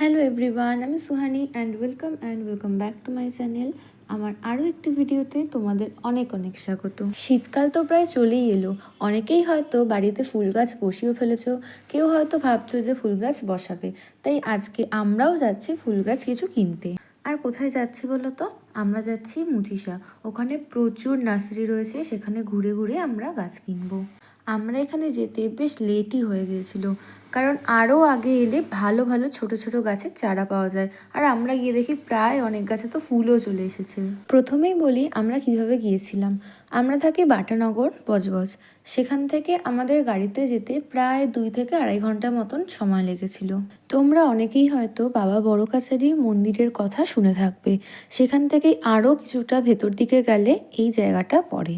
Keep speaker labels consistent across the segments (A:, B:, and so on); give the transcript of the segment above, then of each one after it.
A: Hello everyone আমি Suhani and welcome and welcome back to my channel আমার আরও একটি ভিডিওতে তোমাদের অনেক অনেক স্বাগত। শীতকাল তো প্রায় চলেই এলো। অনেকেই হয়তো বাড়িতে ফুল গাছ বসিয়েও ফেলেছো, কেউ হয়তো ভাবছ যে ফুল গাছ বসাবে। তাই আজকে আমরাও যাচ্ছি ফুল গাছ কিছু কিনতে। আর কোথায় যাচ্ছি বলো তো? আমরা যাচ্ছি মুচিসা ওখানে প্রচুর নার্সারি রয়েছে, সেখানে ঘুরে ঘুরে আমরা গাছ কিনবো। আমরা এখানে যেতে বেশ লেটই হয়ে গিয়েছিল। কারণ আরও আগে এলে ভালো ভালো ছোট ছোট গাছের চারা পাওয়া যায়। আর আমরা গিয়ে দেখি প্রায় অনেক গাছে তো ফুলও চলে এসেছে। প্রথমেই বলি আমরা কীভাবে গিয়েছিলাম। আমরা থাকি বাটানগর, বজবজ। সেখান থেকে আমাদের গাড়িতে যেতে প্রায় দুই থেকে আড়াই ঘণ্টা মতন সময় লেগেছিল। তোমরা অনেকেই হয়তো বাবা বড় কাছারির মন্দিরের কথা শুনে থাকবে। সেখান থেকেই আরও কিছুটা ভেতর দিকে গেলে এই জায়গাটা পড়ে।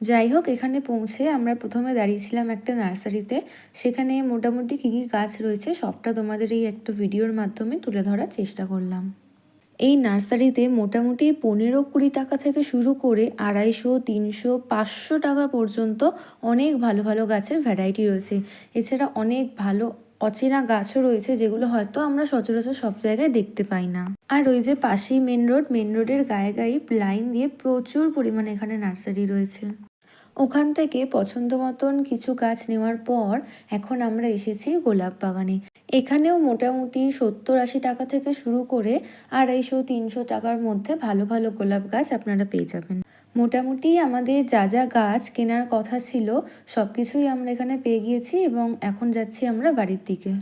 A: যাই হোক, এখানে পৌঁছে আমরা প্রথমে দাঁড়িয়েছিলাম একটা নার্সারিতে। সেখানে মোটামুটি কী কী গাছ রয়েছে সবটা তোমাদের এই একটা ভিডিওর মাধ্যমে তুলে ধরার চেষ্টা করলাম। এই নার্সারিতে মোটামুটি পনেরো কুড়ি টাকা থেকে শুরু করে আড়াইশো, তিনশো, পাঁচশো টাকা পর্যন্ত অনেক ভালো ভালো গাছের ভ্যারাইটি রয়েছে। এছাড়া অনেক ভালো অচেনা গাছও রয়েছে যেগুলো হয়তো আমরা সচরাচর সব জায়গায় দেখতে পাই না। আর ওই যে পাশেই মেন রোড মেন রোডের গায়ে গায়ে লাইন দিয়ে প্রচুর পরিমাণে এখানে নার্সারি রয়েছে। ওখান থেকে পছন্দ মতন কিছু গাছ নেওয়ার পর এখন আমরা এসেছি গোলাপ বাগানে। এখানেও মোটামুটি সত্তর আশি টাকা থেকে শুরু করে আড়াইশো, তিনশো টাকার মধ্যে ভালো ভালো গোলাপ গাছ আপনারা পেয়ে যাবেন। মোটামুটি আমাদের যা যা গাছ কেনার কথা ছিল সব কিছুই আমরা এখানে পেয়ে গিয়েছি এবং এখন যাচ্ছি আমরা বাড়ির দিকে।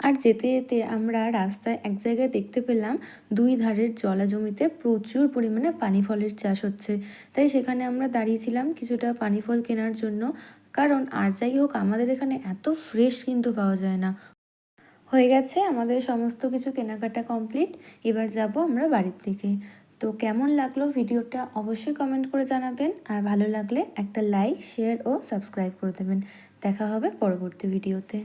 A: আর যেতে যেতে আমরা রাস্তায় এক জায়গায় দেখতে পেলাম দুই ধারের জলা জমিতে প্রচুর পরিমাণে পানি ফলের চাষ হচ্ছে। তাই সেখানে আমরা দাঁড়িয়েছিলাম কিছুটা পানি ফল কেনার জন্য। কারণ আর যাই হোক, আমাদের এখানে এত ফ্রেশ কিন্তু পাওয়া যায় না। হয়ে গেছে আমাদের সমস্ত কিছু কেনাকাটা কমপ্লিট এবার যাব আমরা বাড়ির দিকে। তো কেমন লাগল ভিডিওটা অবশ্যই কমেন্ট করে জানাবেন। আর ভালো লাগলে একটা লাইক শেয়ার ও সাবস্ক্রাইব করে দেবেন। দেখা হবে পরবর্তী ভিডিওতে।